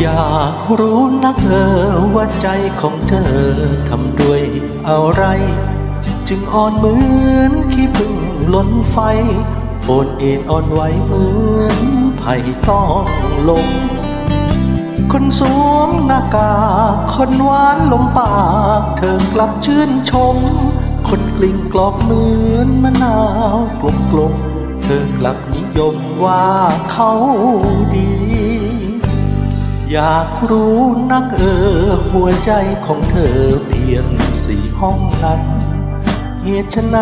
อยากรู้นักเออว่าใจของเธอทำด้วยอะไร จึงอ่อนเหมือนขี้พึ่งล้นไฟโอนเอ็นอ่อนไหวเหมือนไผ่ต้องลงคนสวมหน้ากากคนหวานลมปากเธอกลับชื่นชม คนกลิ่งกลอกเหมือนมะนาวกลมกลมเธอกลับนิยมว่าเขาดี อยากรู้นักเออ หัวใจของเธอเพียงสี่ห้องนั้นเหตุไฉน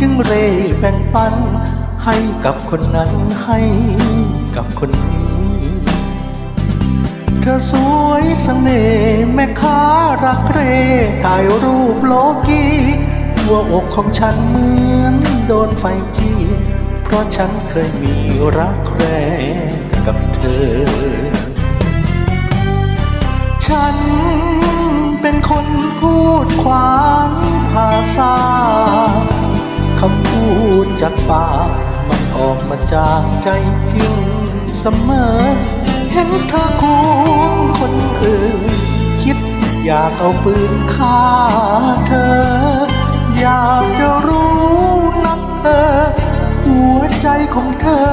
จึงเร่แบ่งปัน ให้กับคนนั้นให้กับคนนี้ เธอสวยสเสน่ห์แม่ค้ารักเร่ถ่ายรูปโลกีหัวอกของฉันเหมือนโดนไฟจี้เพราะฉันเคยมีรักแรกกับเธอ ฉัน เป็นคนพูดขวานภาษาคำพูดจากปากมันออกมาจากใจจริงเสมอ เห็นเธอควงคนอื่น คิดอยากเอาปืนฆ่าเธอ อยากจะรู้นักเธอ หัวใจของเธอ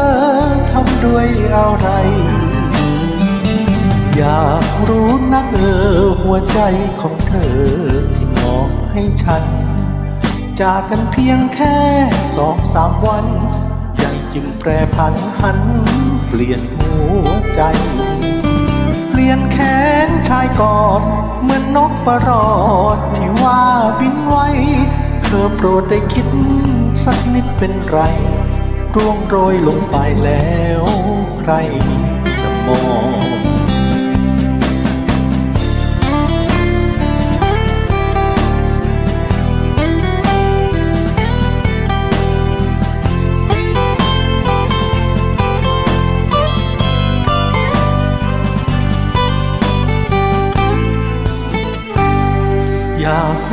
ทำด้วยอะไร อยากรู้นักเออหัวใจของเธอที่มอบให้ฉัน จากกันเพียงแค่สองสามวัน ยังจึงแปรผันหัน เปลี่ยนหัวใจ เปลี่ยนแขนชายกอด เหมือนนกประหลอดที่ว่าบินไว้ เธอโปรดได้คิดสักนิดเป็นไรร่วงโรยลงไปแล้ว ใครจะมอง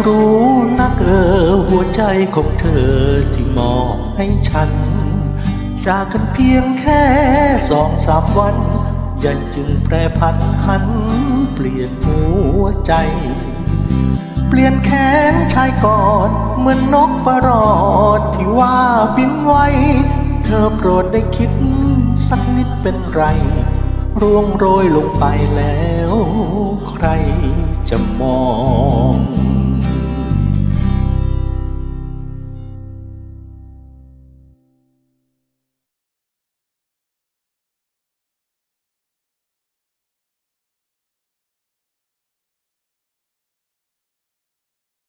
รู้นักเออหัวใจของเธอที่มอบให้ฉัน จากกันเพียงแค่สองสามวัน ยังจึงแปรผันหัน เปลี่ยนหัวใจ เปลี่ยนแขนชายกอดเหมือนนกประหลอดที่ว่าบินไวเธอโปรดได้คิดสักนิดเป็นไร ร่วงโรยลงไปแล้ว ใครจะมอง